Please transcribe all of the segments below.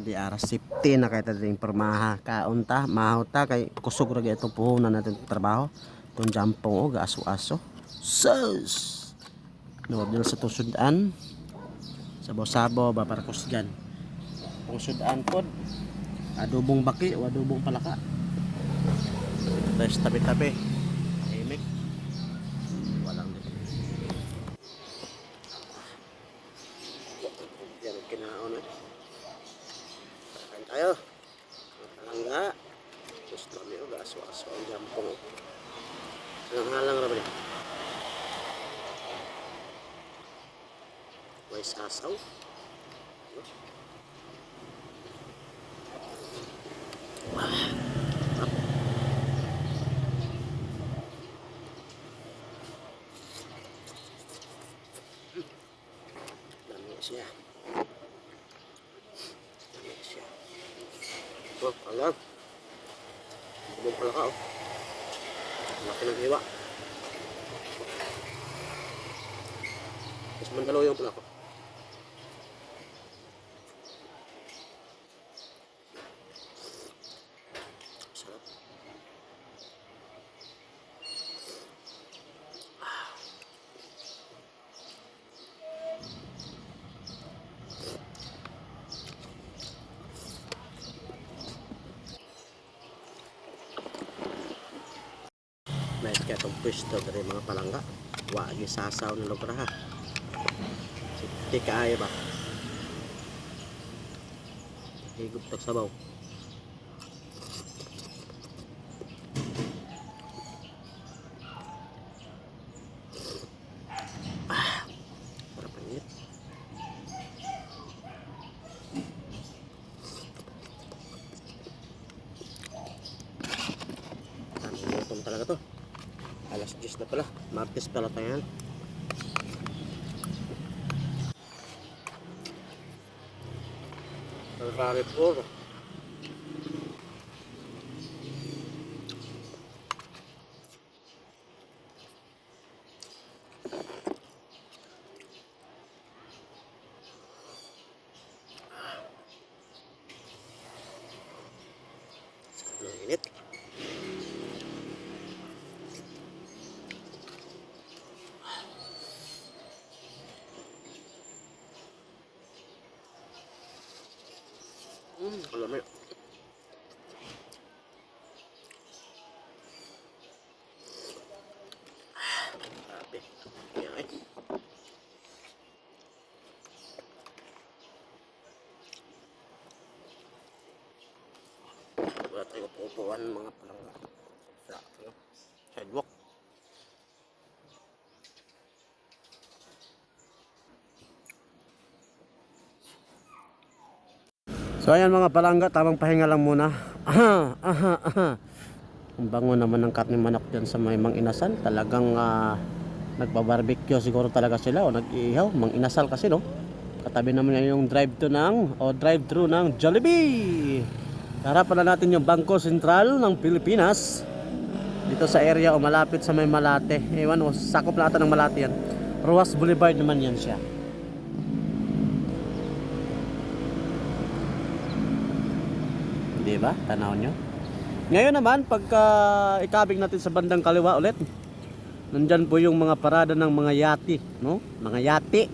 di ara safety na kay tading permaha kaunta mahota kay kusog ra gyud puhunan natin trabaho. Tong jampong o aso-aso. Sus! No dil sa tusudan. Sabo-sabo ba para kusgan kung sudan pod. Adobong baki o adobong palaka. Tapos tabi-tabi imik walang dito yan kinaon eh Kain tayo. Talangga. Gusto kami o aso-aso ang jampong. Halang-halang ra ba ni? May sasaw. Ah. Hmm. Siya. Dami siya. Oh, alam. Bumong pala ka, oh. Laki ng hiwa. Mas mandalo yung pala ko. Sarap. Nice kaya itong pwesto dari mga palangga. Wagi sasaw ng lugar ha. Di kaya ba? Higup tak sabaw. Ah, sarap ang init. Ang gutom talaga to. Alas 10 na pala. Martes pala tayo yan. Ferrari puro. Sarap อืมอร่อยไหม at iupupuan mga So ayan mga palangga, tamang pahinga lang muna. Aha, aha, aha. Ang bango naman ng karne manok dyan sa may mang inasal. Talagang uh, nagbabarbecue siguro talaga sila o nag-iihaw. Mang inasal kasi no. Katabi naman yung drive to ng o drive thru ng Jollibee. Harapan na natin yung Bangko Sentral ng Pilipinas. Dito sa area o malapit sa may Malate. Ewan o sakop ata ng Malate yan. Ruas Boulevard naman yan siya. Di ba? Tanaw nyo. Ngayon naman, pagka ikabig natin sa bandang kaliwa ulit, nandyan po yung mga parada ng mga yati, no? Mga yati.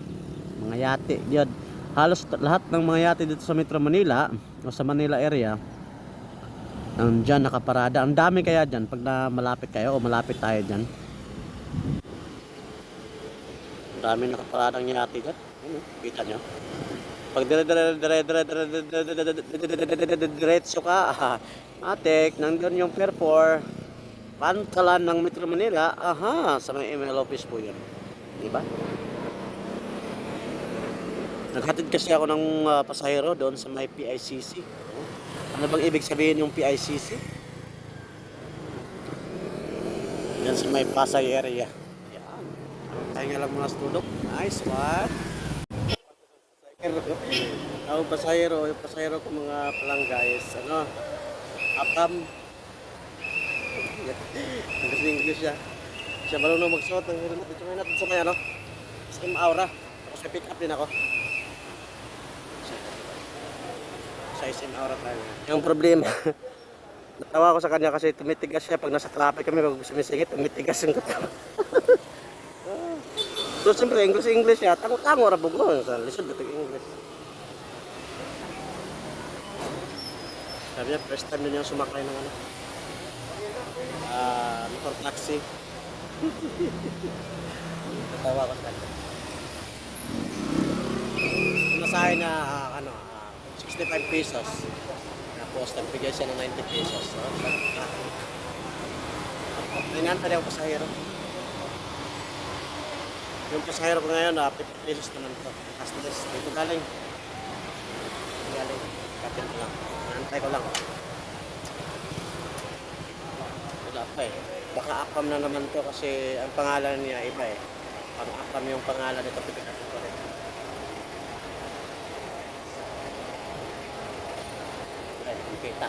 Mga yati. Diyan. Halos lahat ng mga yati dito sa Metro Manila, o sa Manila area, nandyan nakaparada. Ang dami kaya dyan, pag na malapit kayo o malapit tayo dyan. Ang dami nakaparadang yati dyan. Ano, kita nyo? Pag diretso ka, atek, nandun yung Pier 4, pantalan ng Metro Manila, aha, sa mga ML office po yun. Diba? Naghatid kasi ako ng uh, pasahero doon sa may PICC. Ano bang ibig sabihin yung PICC? Yan sa may Pasay area. Yan. Tayo nga lang mga studok. Nice one. Ako pasahero, yung pasahero ko mga palang guys, ano, apam. Ang English siya. Siya marunong magsuot ng helmet. Dito ngayon natin sa may ano, sa Aura. Tapos pick up din ako. Size and aura tayo. Yung problema, natawa ko sa kanya kasi tumitigas siya pag nasa traffic kami, pag sumisingit, tumitigas yung katawan. so, siyempre, English-English siya, tango-tango rabog mo. Sa lisod, ito English. Sabi niya, first time din niya sumakay ng ano, ah, motor taxi. Natawa ko sa kanya. Masahe na ah, ano, ah, 65 pesos. Tapos nagbigay siya ng 90 pesos. So, Pinanta rin ako pasahero. Yung pasahero ko ngayon, ah, 50 pesos naman to. Cashless. Dito galing. Galing. Kapit ko lang. Nantay ko lang. Wala pa eh. Baka akam na naman to kasi ang pangalan niya iba eh. Pang akam yung pangalan nito. Pipikasin ko rin. Ay, kita.